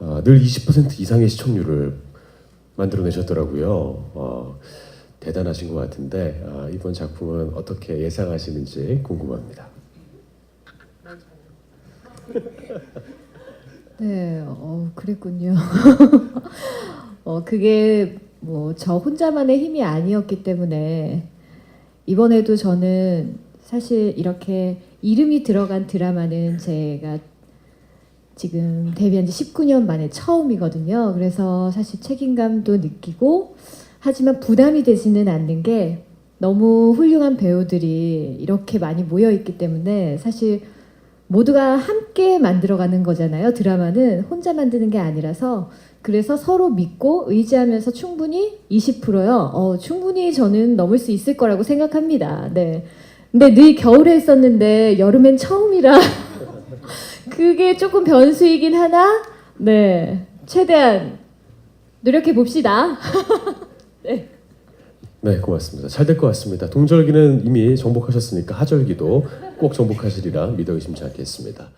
아, 늘20% 이상의 시청률을 만들어내셨더라고요. 어, 대단하신 것 같은데 아, 이번 작품은 어떻게 예상하시는지 궁금합니다. 네, 어, 그랬군요. 어, 그게 뭐 저 혼자만의 힘이 아니었기 때문에 이번에도 저는 사실 이렇게 이름이 들어간 드라마는 제가 지금 데뷔한 지 19년 만에 처음이거든요. 그래서 사실 책임감도 느끼고 하지만 부담이 되지는 않는 게 너무 훌륭한 배우들이 이렇게 많이 모여 있기 때문에 사실 모두가 함께 만들어가는 거잖아요. 드라마는 혼자 만드는 게 아니라서 그래서 서로 믿고 의지하면서 충분히 20%요. 어, 충분히 저는 넘을 수 있을 거라고 생각합니다. 네. 근데 늘 겨울에 했었는데 여름엔 처음이라 그게 조금 변수이긴 하나 네. 최대한 노력해 봅시다. 네, 고맙습니다. 잘 될 것 같습니다. 동절기는 이미 정복하셨으니까 하절기도 꼭 정복하시리라 믿어 의심치 않겠습니다.